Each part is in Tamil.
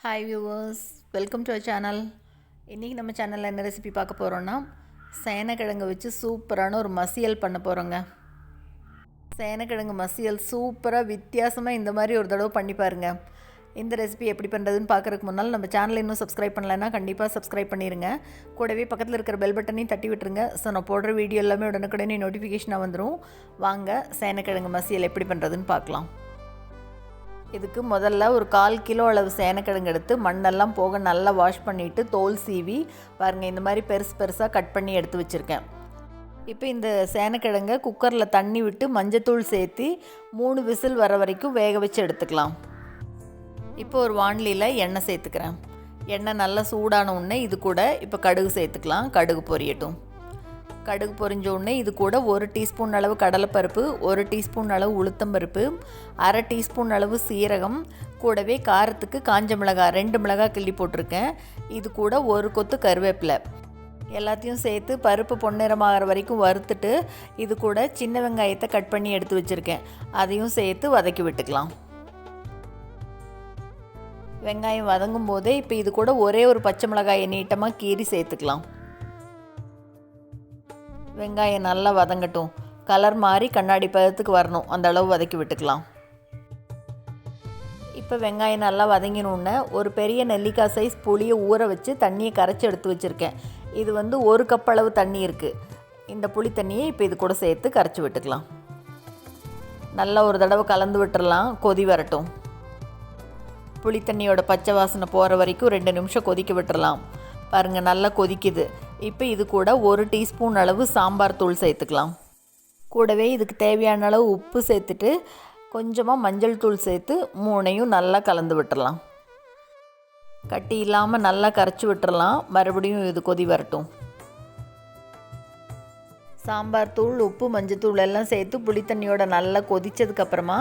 Hi viewers welcome to our channel இன்றைக்கி நம்ம சேனலில் என்ன ரெசிபி பார்க்க போகிறோன்னா சேனக்கிழங்கு வச்சு சூப்பரான ஒரு மசியல் பண்ண போகிறோங்க சேனக்கிழங்கு மசியல் சூப்பராக வித்தியாசமாக இந்த மாதிரி ஒரு தடவை பண்ணி பாருங்கள் இந்த ரெசிபி எப்படி பண்ணுறதுன்னு பார்க்குறதுக்கு முன்னால் நம்ம சேனலை இன்னும் சப்ஸ்கிரைப் பண்ணலைன்னா கண்டிப்பாக சப்ஸ்கிரைப் பண்ணிடுங்க கூடவே பக்கத்தில் இருக்கிற பெல் பட்டனையும் தட்டி விட்டுருங்க. ஸோ நான் போடுற வீடியோ எல்லாமே உடனுக்குடனே நோட்டிஃபிகேஷனாக வந்துடும் வாங்க சேனக்கிழங்கு மசியல் எப்படி பண்ணுறதுன்னு பார்க்கலாம். இதுக்கு முதல்ல ஒரு கால் கிலோ அளவு சேனக்கிழங்கு எடுத்து மண்ணெல்லாம் போக நல்லா வாஷ் பண்ணிவிட்டு தோல் சீவி பாருங்கள் இந்த மாதிரி பெருசு பெருசாக கட் பண்ணி எடுத்து வச்சுருக்கேன். இப்போ இந்த சேனக்கிழங்கை குக்கரில் தண்ணி விட்டு மஞ்சத்தூள் சேர்த்து மூணு விசில் வர வரைக்கும் வேக வச்சு எடுத்துக்கலாம். இப்போ ஒரு வாண்லியில் எண்ணெய் சேர்த்துக்கிறேன். எண்ணெய் நல்லா சூடான உடனே இது கூட இப்போ கடுகு சேர்த்துக்கலாம். கடுகு பொரியட்டும். கடுகு பொரிஞ்ச உடனே இது கூட ஒரு டீஸ்பூன் அளவு கடலைப்பருப்பு ஒரு டீஸ்பூன் அளவு உளுத்தம்பருப்பு அரை டீஸ்பூன் அளவு சீரகம் கூடவே காரத்துக்கு காஞ்ச மிளகாய் ரெண்டு மிளகாய் கிள்ளி போட்டிருக்கேன். இது கூட ஒரு கொத்து கருவேப்பிலை. எல்லாத்தையும் சேர்த்து பருப்பு பொன்னிறமாகிற வரைக்கும் வறுத்துட்டு இது கூட சின்ன வெங்காயத்தை கட் பண்ணி எடுத்து வச்சுருக்கேன். அதையும் சேர்த்து வதக்கி விட்டுக்கலாம். வெங்காயம் வதங்கும் போதே இப்போ இது கூட ஒரே ஒரு பச்சை மிளகாயை நீட்டமாக கீறி சேர்த்துக்கலாம். வெங்காயம் நல்லா வதங்கட்டும். கலர் மாறி கண்ணாடி பதத்துக்கு வரணும். அந்த அளவு வதக்கி விட்டுக்கலாம். இப்போ வெங்காயம் நல்லா வதங்கினோடனே ஒரு பெரிய நெல்லிக்காய் சைஸ் புளியை ஊற வச்சு தண்ணியை கரைச்சி எடுத்து வச்சுருக்கேன். இது வந்து ஒரு கப் அளவு தண்ணி இருக்குது இந்த புளி தண்ணியை இப்போ இது கூட சேர்த்து கரைச்சி விட்டுக்கலாம். நல்லா ஒரு தடவை கலந்து விட்டுறலாம். கொதி வரட்டும். புளி தண்ணியோட பச்சை வாசனை போகிற வரைக்கும் ரெண்டு நிமிஷம் கொதிக்க விட்டுறலாம். பாருங்கள் நல்லா கொதிக்குது. இப்போ இது கூட ஒரு டீஸ்பூன் அளவு சாம்பார் தூள் சேர்த்துக்கலாம். கூடவே இதுக்கு தேவையான அளவு உப்பு சேர்த்துட்டு கொஞ்சமாக மஞ்சள் தூள் சேர்த்து மூணையும் நல்லா கலந்து விட்டுடலாம் கட்டி இல்லாமல் நல்லா கரைச்சி விட்டுறலாம். மறுபடியும் இது கொதி வரட்டும். சாம்பார் தூள் உப்பு மஞ்சத்தூள் எல்லாம் சேர்த்து புளித்தண்ணியோட நல்லா கொதித்ததுக்கப்புறமா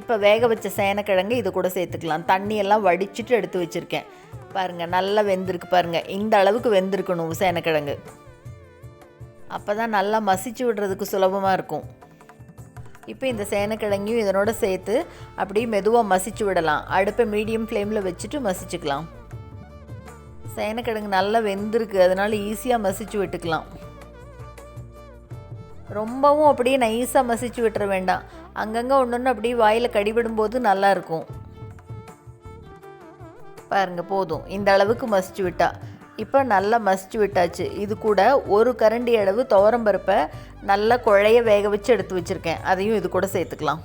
இப்போ வேக வச்ச சேனக்கிழங்கு இது கூட சேர்த்துக்கலாம். தண்ணியெல்லாம் வடிச்சிட்டு எடுத்து வச்சுருக்கேன். பாருங்கள் நல்லா வெந்திருக்கு பாருங்கள் இந்த அளவுக்கு வெந்திருக்கணும் சேனக்கிழங்கு அப்போ தான் நல்லா மசிச்சு விடுறதுக்கு சுலபமாக இருக்கும். இப்போ இந்த சேனக்கிழங்கையும் இதனோட சேர்த்து அப்படியே மெதுவாக மசிச்சு விடலாம். அடுப்பை மீடியம் ஃப்ளேமில் வச்சுட்டு மசிச்சுக்கலாம். சேனக்கிழங்கு நல்லா வெந்திருக்கு. அதனால் ஈஸியாக மசிச்சு விட்டுக்கலாம். ரொம்பவும் அப்படியே நைஸாக மசிச்சு விட்டுற வேண்டாம். அங்கங்கே ஒன்று ஒன்று அப்படியே வாயில் கடிவிடும்போது நல்லாயிருக்கும் பாருங்கள் போதும். இந்த அளவுக்கு மசிச்சு விட்டா. இப்போ நல்லா மசிச்சு விட்டாச்சு. இது கூட ஒரு கரண்டி அளவு துவரம்பருப்பை நல்லா குழைய வேக வச்சு எடுத்து வச்சுருக்கேன். அதையும் இது கூட சேர்த்துக்கலாம்.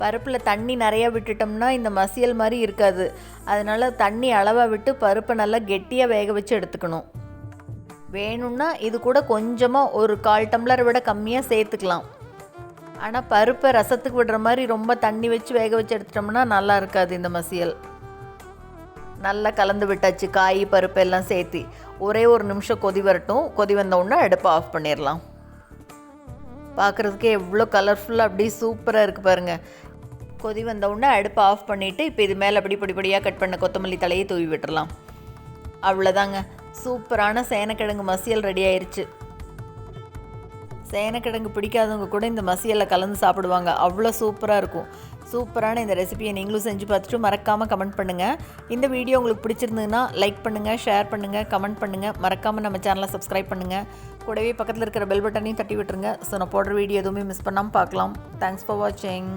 பருப்பில் தண்ணி நிறையா விட்டுட்டோம்னா இந்த மசியல் மாதிரி இருக்காது. அதனால் தண்ணி அளவாக விட்டு பருப்பை நல்லா கெட்டியாக வேக வச்சு எடுத்துக்கணும். வேணும்னா இது கூட கொஞ்சமாக ஒரு கால் டம்ளரை விட கம்மியாக சேர்த்துக்கலாம். ஆனால் பருப்பை ரசத்துக்கு விடுற மாதிரி ரொம்ப தண்ணி வச்சு வேக வச்சு எடுத்துட்டோம்னா நல்லா இருக்காது இந்த மசியல். நல்லா கலந்து விட்டாச்சு காய் பருப்பு எல்லாம் சேர்த்து. ஒரே ஒரு நிமிஷம் கொதி வரட்டும். கொதி வந்தவுடனே அடுப்பை ஆஃப் பண்ணிடலாம். பார்க்குறதுக்கே எவ்வளோ கலர்ஃபுல்லாக அப்படியே சூப்பராக இருக்குது பாருங்கள் கொதி வந்தவுடனே அடுப்பை ஆஃப் பண்ணிவிட்டு இப்போ இது மேலே அப்படி படிப்படியாக கட் பண்ண கொத்தமல்லி தலையை தூவி விட்டுறலாம் அவ்வளோதாங்க. சூப்பரான சேனக்கிழங்கு மசியல் ரெடி ஆயிடுச்சு சேனக்கிழங்கு பிடிக்காதவங்க கூட இந்த மசியலில் கலந்து சாப்பிடுவாங்க. அவ்வளோ சூப்பராக இருக்கும். சூப்பரான இந்த ரெசிபியை நீங்களும் செஞ்சு பார்த்துட்டு மறக்காமல் கமெண்ட் பண்ணுங்கள் இந்த வீடியோ உங்களுக்கு பிடிச்சிருந்ததுன்னா லைக் பண்ணுங்கள் ஷேர் பண்ணுங்கள் கமெண்ட் பண்ணுங்கள் மறக்காமல் நம்ம சேனலை சப்ஸ்கிரைப் பண்ணுங்கள் கூடவே பக்கத்தில் இருக்கிற பெல் பட்டனையும் தட்டி விட்டுருங்க. ஸோ நான் போடுற வீடியோ எதுவுமே மிஸ் பண்ணாமல் பார்க்கலாம். தேங்க்ஸ் ஃபார் வாட்சிங்